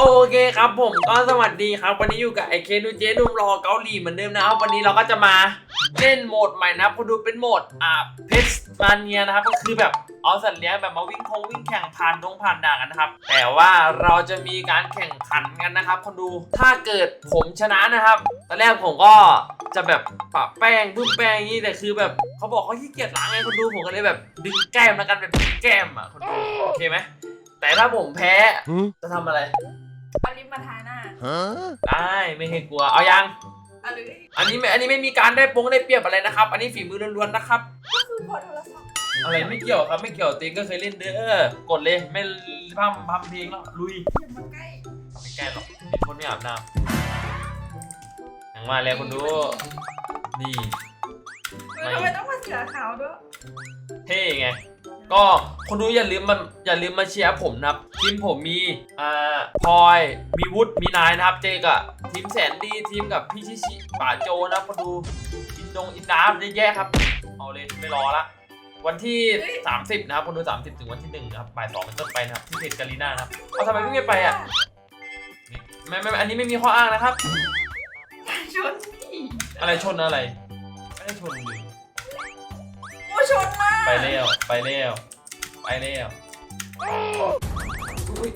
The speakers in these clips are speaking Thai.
โอเคครับผมก็สวัสดีครับ วันนี้อยู่กับไอเคนูเจนุ่มรอเกาหลีเหมือนเดิมนะครับ วันนี้เราก็จะมาเล่นโหมดใหม่นะครับคุณดูเป็นโหมดอ่าเพสมาเนียนะครับ ก็คือแบบเอาสัตว์เลี้ยงแบบมาวิ่งคงวิ่งแข่งผ่านดงผ่านด่านกันนะครับ แต่ว่าเราจะมีการแข่งขันกันนะครับคนดูถ้าเกิดผมชนะนะครับตอนแรกผมก็จะแบบปะแป้งพึ่งแป้งอย่างนี้แต่คือแบบเขาบอกเขาขี้เกียจล้างไงคนดูผมก็เลยแบบดึงแก้มแล้วกันแบบดึงแก้มอะคนดูโอเคไหมแต่ถ้าผมแพ้จะทำอะไร เอาลิปมาทาหน้า Huh? ได้ไม่ให้กลัวเอายัง เอาเลยอันนี้ไม่อันนี้ไม่มีการได้ปงได้เปรียบอะไรนะครับ อันนี้ฝีมือล้วนๆนะครับ ก็คือพอโทรศัพท์อะไรไม่เกี่ยวครับไม่เกี่ยวตีนก็เคยเล่นเด้อกดเลยไม่พัมพัมเพลงแล้วลุยอย่ามาใกล้ไม่แก้หรอกมีคนไม่อาบน้ำอย่างมาแล้วคนดูนี่เออทำไมต้องมาเสือขาวด้วยเท่ไง ก็คนดูอย่าลืมมันอย่าลืมมาเชียร์ผมนะครับทีมผมมีอ่าพลอยมีวุฒิมีนายนะครับ เจกับทีมแสนดีทีมกับพี่ชิชิป่าโจนะครับคนดูอินดงอินดาฟเยอะแยะครับ เอาเลยไม่รอละวันที่ 30 นะครับคนดู 30 ถึงวันที่1นะครับบ่ายสองเป็นต้นไปนะครับที่เพจกาลีน่านะครับเอาทำไมพี่ไม่ไปอะไม่ไม่ไม่อันนี้ไม่มีข้ออ้างนะครับชนพี่อะไรชนอะไร ไม่ได้ชนเลยโอ้ ชนมากไปแล้วไปแล้วไปแล้วอุ๊ย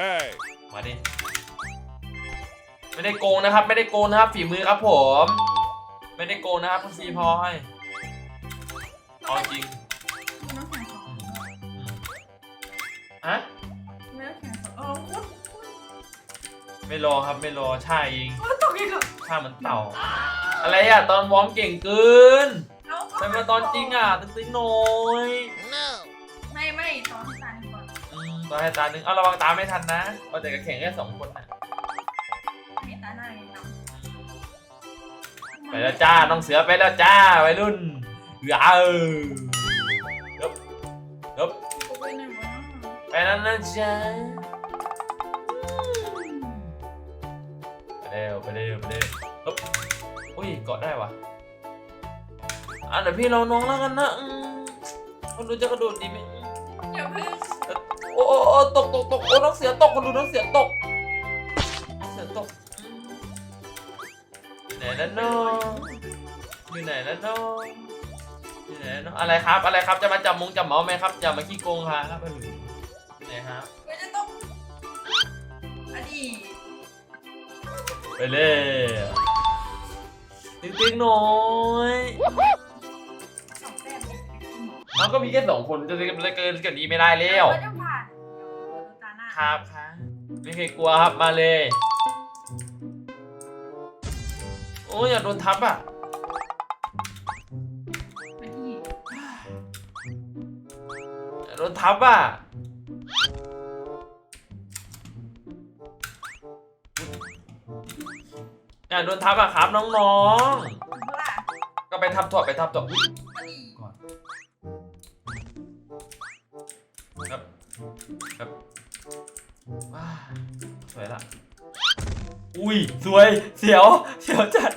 Hey. มาดิ ไม่ได้โกงนะครับ ไม่ได้โกงนะครับ ฝีมือครับผม ไม่ได้โกงนะครับคุณซีพอยเอาจริงน้ำแข็งสองอืมฮะน้ำแข็งสองเออคุณไม่รอครับไม่รอใช่เองคุณตกอีกแล้วช่ามันเต่า อะไรอะ ตอนวอร์มเก่งเกินเอา แต่มาตอนจริงอะตึ้งๆหน่อย No. ไม่ไม่ตอนที่ตายก่อนอืมตอนให้ตาหนึ่งเอาระวังตาไม่ทันนะเอาแต่ก็แข่งแค่สองคนนะให้ตาหน้าไงเนาะไปแล้วจ้าน้องเสือไปแล้วจ้าวัยรุ่นยาวยบยบกูไปไหนวะไปแล้วนะจ๊ะไปเร็วไปเร็วไปเร็วฮึบอุ้ยเกาะได้วะ อะเดี๋ยวพี่เราน้องแล้วกันนะอืมคนดูจะกระโดดดีไหมอย่าเพิ่งโอ้โอ้โอ้ตกตกตกโอ้น้องเสือตกคนดูน้องเสือตก เสือตกอืมอยู่ไหนแล้วน้องอยู่ไหนแล้วน้องอยู่ไหนแล้วน้องอะไรครับ อะไรครับจะมาจับมงจับเมาส์ไหมครับอย่ามาขี้โกงครับเอออยู่ไหนครับไม่จะต้องอดีตไปเลยตึ้งๆหน่อย มันก็มีแค่สองคนจะจะเกินกันนี้ไม่ได้แล้วเราจะผ่านเดี๋ยวดูตาหน้าครับครับไม่เคยกลัวครับมาเลย โอ้ยอย่าโดนทับอะไปที่อย่าโดนทับอะอย่าโดนทับอะครับน้องเมื่อไหร่ๆก็ไปทับถั่วไปทับถั่วอุ๊ย อุ้ยสวยเสียวเสียวจัด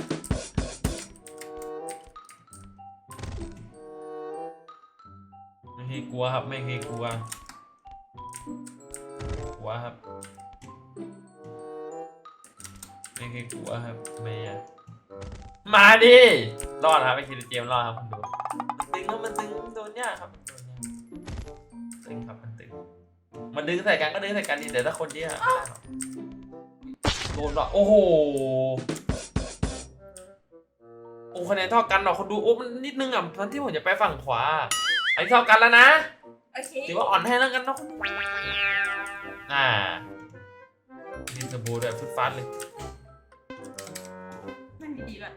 ไม่เคยกลัวครับไม่เคยกลัวกลัวครับไม่เคยกลัวครับไม่อะมาดิรอดครับไอคิดเจมส์รอดครับคุณดูตึงครับมันตึงโดนยากครับโดนยากตึงครับมันตึงมันดึงใส่กันก็ดึงใส่กันดีแต่ถ้าคนเยอะไม่ได้หรอก โดนว่ะโอ้โหโอ้คะแนนเท่ากันหรอกคนดูโอ้มันนิดนึงอะทันที่ผมจะไปฝั่งขวา อันนี้เท่ากันแล้วนะโอเคถือว่าอ่อนให้แล้วกันเนาะคนดูอ่าดินสบูด้วยฟุตฟาสเลยไม่มีดีเลย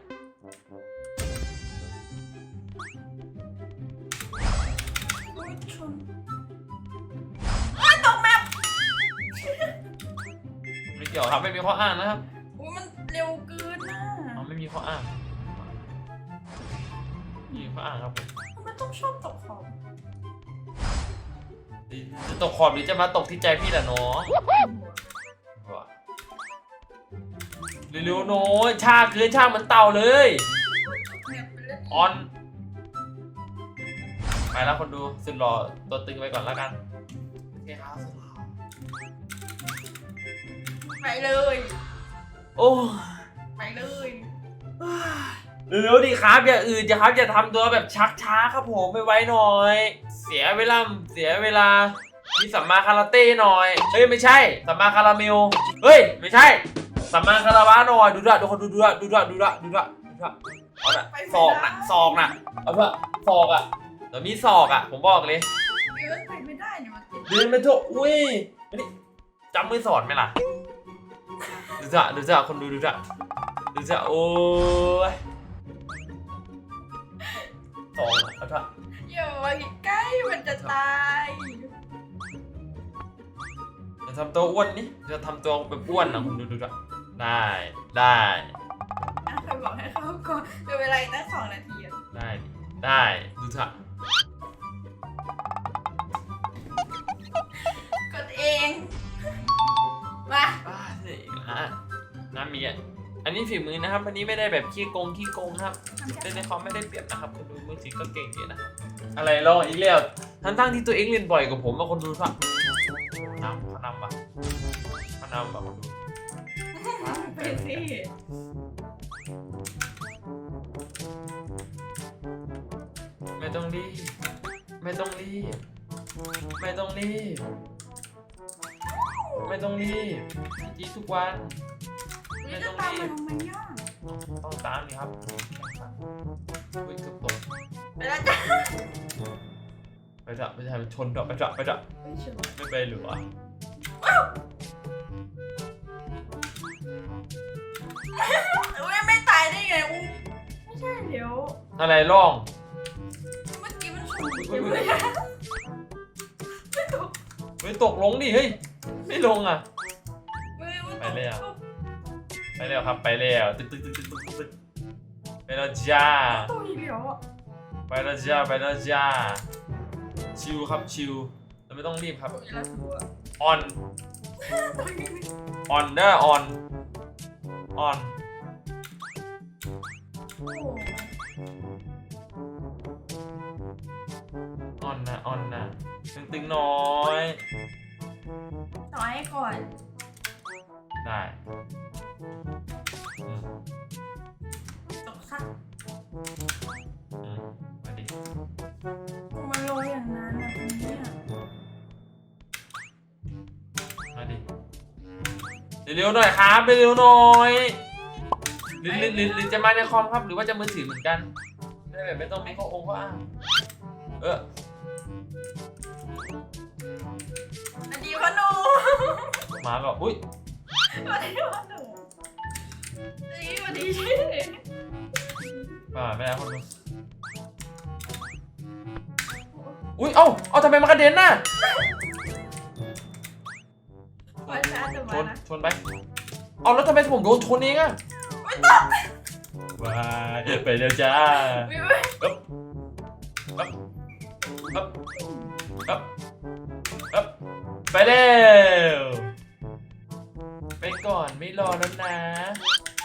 กี่ยวครับไม่มีข้ออ้างนะครับอุ้ยมันเร็วเกินน่ะอ๋อไม่มีข้ออ้างไม่มีข้ออ้างครับผมทำไมต้องชอบตกของจะตกขอบหรือจะมาตกที่ใจพี่ล่ะน้องเร็วๆน้อยชาเกินชาเหมือนเต่าเลยแมปเป็นเรื่องออนไปแล้วคนดูสุดหล่อตัวตึงไปก่อนแล้วกันโอเคครับสุดหล่อ ไปเลย โอ้ไปเลยเร็วๆดิครับอย่าอื่นอย่าครับอย่าทำตัวแบบชักช้าครับผมไม่ไว้หน่อย เสียเวลาเสียเวลามีสัมมาคาราเต้หน่อยเฮ้ยไม่ใช่สัมมาคาราเมลเฮ้ยไม่ใช่สัมมาคาราวะหน่อยดูด้วยดูคนดูด้วยดูด้วยดูด้วยดูด้วยดูด้วยเอาละศอกน่ะศอกน่ะเอาละศอกอะเดี๋ยวมีศอกอะผมบอกเลยเดินไปไม่ได้เนี่ยมันติดเดินไปเถอะอุ้ยมานี่จำมือสอนไหมล่ะดู จ้ะดูจ้ะคนดูดูจ้ะดูจ้ะโอ้ยสองอะเอาเถอะอย่ามาใกล้มันจะตายจะทำตัวอ้วนนี่จะทำตัวแบบอ้วนนะคุณดูดูจ้ะได้ได้อะใครบอกให้เข้าก่อนเป็นเวลาอีกตั้งสองนาทีอะได้ดิได้ดูจ้ะ น้ำมีอะอันนี้ฝีมือนะครับวันนี้ไม่ได้แบบขี้โกงขี้โกงนะครับเล่นในคอมไม่ได้เปรียบนะครับคนดูมือถือก็เก่งดีนะครับอะไรลองอีกแล้วทั้งทั้งๆที่ตัวเองเรียนบ่อยกว่าผมมาคนดูสักน้ำพนำปะพนำปะคนดูไปสิไม่ต้องรีบไม่ต้องรีบไม่ต้องรีบไม่ต้องรีบจีทุกวัน นี่จะตามมาทำไมเนี่ยต้องตามนี่ครับอุ้ยเกือบตกไปแล้วจ้ะไปจะไปจะชนเถอะไปจะไปจะไม่เชื่อไม่ไปหรือวะอุ้ยไม่ตายได้ไงอุ้ยไม่ใช่เดี๋ยว อะไรล่องเมื่อกี้มันชนอยู่เลยอะไม่ตกไม่ตกลงดิเฮ้ยไม่ลงอะไม่ไม่ไปตกเลยอะ ไปแล้วครับไปแล้วตึ๊กตึ๊กตึ๊กตึ๊กตึ๊กตึ๊กไปแล้วจ้าตกอีกเดี๋ยวอะไปแล้วจ้าไปแล้วจ้าชิวครับชิวเราไม่ต้องรีบครับตกอีกแล้วตัวออนตกอีกแล้วออนเด้อออนออนโอ้ออนนะออนนะตึงตึงๆน้อยต่อให้ก่อนได้ มมาดิมันลอยอย่างนั้นนะตรงเนี้ยมาดิเร็วๆหน่อยครับเร็วๆหน่อยหรือหรือหรือหรือจะมาในคอมครับ หรือว่าจะมือถือเหมือนกันได้แบบไม่ต้องมีข้อองค์ข้ออ้างเอออันดีพ่อหนูมาแบบอุ้ยอันดีพ่อหนูอันดีอันดี ป่าไม่ได้คนดูอุ้ยเอ้าเอาทำไมมันกระเด็นน่ะมาช้าแต่ชมานนะชนไปเอาแล้วทำไมผมโดนชนเองอะไม่ต้องว้ายไปเร็วจ้าไม่ไม่ครับครับครับครับไปเร็วไปก่อนไม่รอแล้วนะ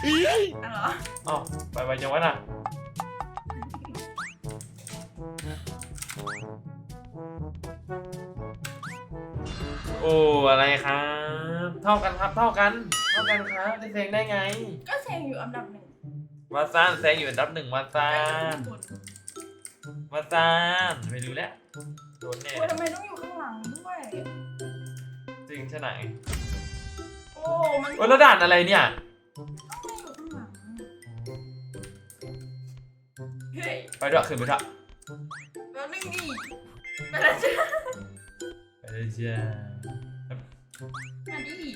อะเหรอเอ้าไปไปจังวะน่ะโอ้อะไรครับ เท่ากันครับเท่ากัน เท่ากันครับจะแซงได้ไง ก็แซงอยู่อันดับหนึ่งวาซานแซงอยู่อันดับหนึ่งวาซาก็นอยู่ข้างบนวาซานไม่รู้แล้วโดนแน่โอ้ยทำไมต้องอยู่ข้างหลังด้วยจริงใช่ไหมโอ้มันโอ้แล้วด่านอะไรเนี่ย เฮ้ยไปด้วยขึ้นไปด้วยแล้วนึงดิไปแล้วจ้ะไปเลยจ้ามาดิ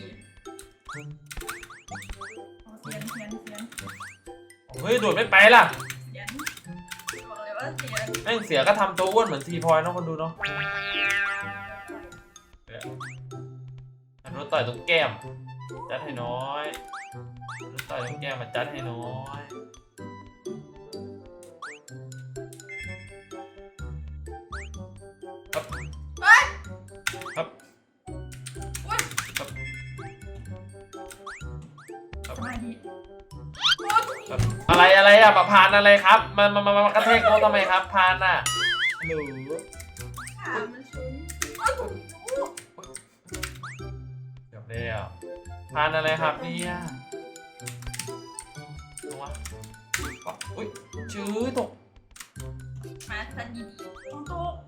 โอ้เสียนเสียนเสียนเฮ้ยโดดไม่ไปล่ะเสียนบอกเลยว่าเสียนแม่งเสียก็ทำตัวอ้วนเหมือนทีพลอยเนาะคนดูเนาะอันนู้นต่อยตรงแก้มจัดให้น้อยอันนู้นต่อยตรงแก้มมาจัดให้น้อย เฮ้ยครับอุ้ยครับครับสมาธิโอ้ครับอะไรอะไรอะประพานอะไรครับมามามามากระแทกโต๊ะทำไมครับพานอะหนูขามันชุนโอ้ยโอ้ยเกือบแล้วทานอะไรครับเนี่ยลงวะอุ้ยชื้อตกมาทันดีๆต้องโตะอุ้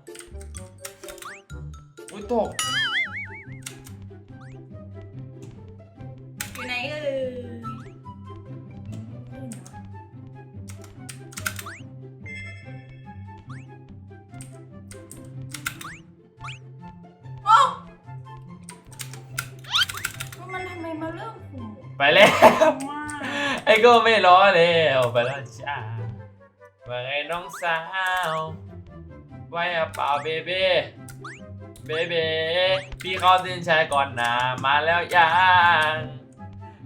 ยตก อยู่ไหนเอ่ยโอ้ว่ามันทำไมมาเริ่มหูไปแล้ว มาก ไอ้ก็ไม่ล้อแล้วไปแล้วจ้าว่าไงน้องสาวไว้อะเปล่าเบเบ้ บเบ้พี่เข้าเส้นชัยก่อนนะ มาแล้วยัง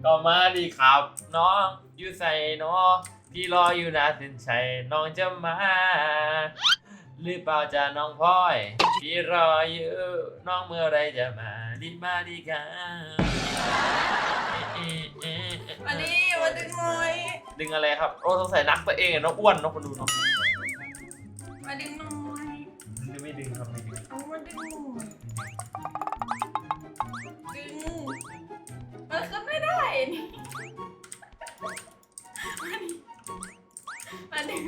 ก็มาดีครับน้องอยู่ใส่น้องพี่รออยู่นะเส้นชัยน้องจะมา หรือเปล่าจะน้องพลอย พี่รออยู่น้องเมื่อไรจะมาดีมาดีกันเอ๊ะเอ๊ะเอ๊ะมาดิมาดึงหน่อยดึงอะไรครับโอ้สงสัยนักตัวเองอะเนาะอ้วนเนาะคนดูเนาะมาดึงหน่อยไม่ดึงครับไม่ดึงเอา มาดึงหน่อยดึงมันขึ้นไม่ได้นี่มาดิมาดึง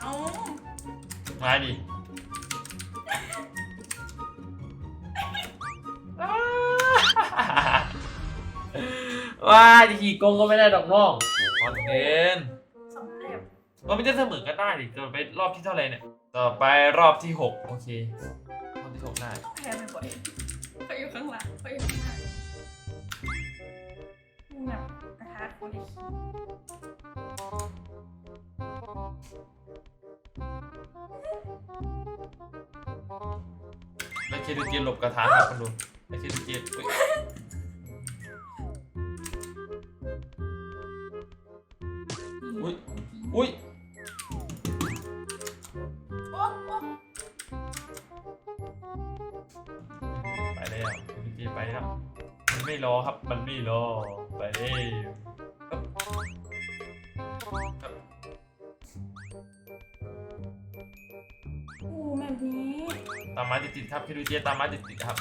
เอามาดิว้าจะขี่โกงก็ไม่ได้ดอกน้องคอนเทนสำเร็จ มันไม่จะเสมอกันได้ดิเกิดไปรอบที่เท่าไหร่เนี่ย ต่อไปรอบที่หกโอเค รอบที่หกได้ แพ้บ่อยๆเขาอยู่ข้างหลังเขาอยู่ข้างหน้าแบบกระทะคนอีกแล้วเคดูเจนหลบกระถางครับคนดูแล้วเคดูเจนอุ๊ยอุ๊ย ตามมาติดๆครับเคดูเจนตามมาติดๆครับ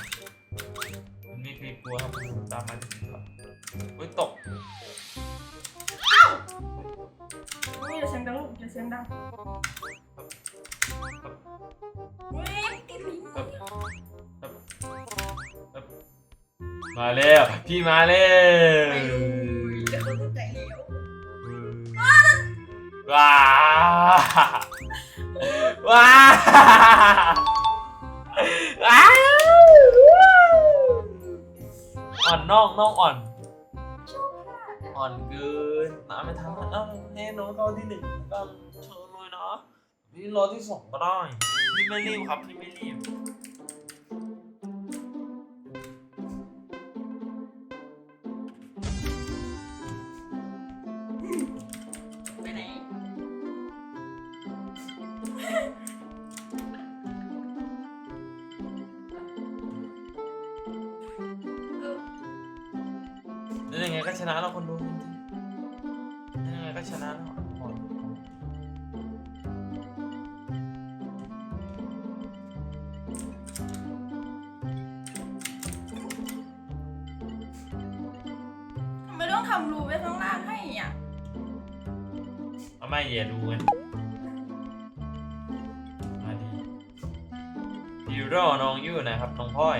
มันไม่เคยกลัวครับตามมาติดๆครับอุ้ยตกอุ้ยอย่าเสียงดังลูกอย่าเสียงดังอุ้ยติดลิ้นมาแล้วพี่มาแล้วไปเลยจะเข้าใจแล้วว้า ว้าว้าอ่อนน้องน้องอ่อนชอบพลาดอะอ่อนเกินน้ำไม่ทันเอ้าให้น้องเข้าที่หนึ่งก็เชิญเลยนะพี่รอที่สองก็ได้พี่ไม่รีบครับพี่ไม่รีบ ก็ชนะแล้วคนดูจริงๆยังไงก็ชนะแล้วอ่อนทำไมต้องทำรูไว้ข้างล่างให้อะเอาไม่อย่าดูกันมาดีฮีโร่น้องยู่นะครับน้องพลอย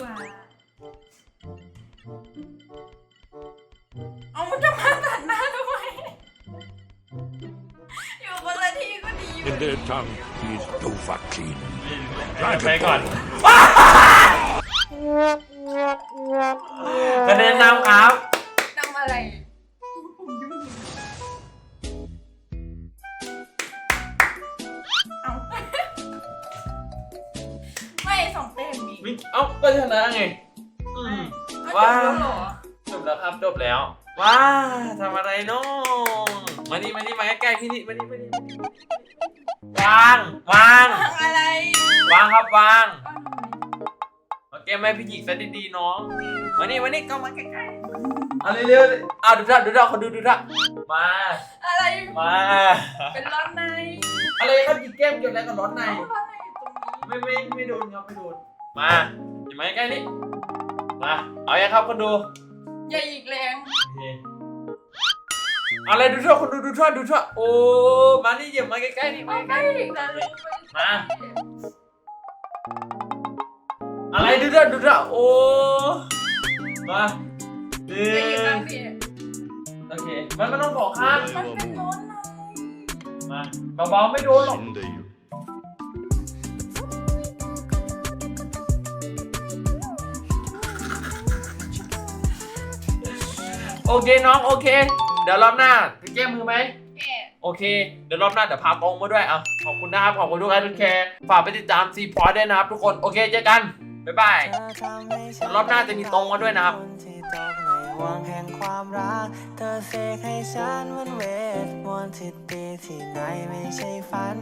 กว่า เอามันจะมาตัดหน้าทำไม อยู่คนละที่ก็ดีอยู่ In their tongue, he is Dovahkiin. ไปก่อนคะ เอ้าก็ชนะไงอืมก็จบแล้วเหรอจบแล้วครับจบแล้วว้าทำอะไรน้องมานี่มานี่มาใกล้ๆพี่นี่มานี่มานี่มานี่วางวางฟังอะไรวางครับวางฟังเอาเกมให้พี่หญิงซะดีๆน้องมานี่มานี่เข้ามาใกล้ๆเอาเร็วๆเอาดูท่าดูท่าเขาดูดูท่ามาอะไรมาเป็นร้อนในอะไรครับหยิบแก้มเกี่ยวอะไรกับร้อนในเอาอะไรอยู่ตรงนี้ ไม่ไม่ไม่โดนครับไม่โดน มาอย่ามาใกล้ๆนี่มาเอายังครับคนดูอย่าอีกแรงโอเคเอาอะไรดูทั่วคนดูดูทั่วดูทั่วโอ้มานี่อย่ามาใกล้ๆนี่มาเอาใกไปล้อีกแล้วเลยมาๆอะไรดูทั่วดูทั่วโอ้มาหนึ่อย่าอีกแรงงพี่โอเคมันมันต้องบอกข้ามมันเป็นร้อนในมาเบาๆไม่โดนหรอก死ん โอเคน้องโอเค เดี๋ยวรอบหน้าไปแก้มือไหม แก่โอเค เดี๋ยวรอบหน้าเดี๋ยวพากองมาด้วยอะขอบคุณนะครับ ขอบคุณทุกท่านทุกแคร์ฝากไปติดตามซีพอร์ด้วยนะครับทุกคน โอเคเจอกัน บ๊ายบาย รอบหน้าจะมีตรงมาด้วยนะครับที่ตกในวังแห่งความรัก เธอเสกให้ฉันเหมันเวทมนต์ที่ดีที่ไหนไม่ใช่ฝัน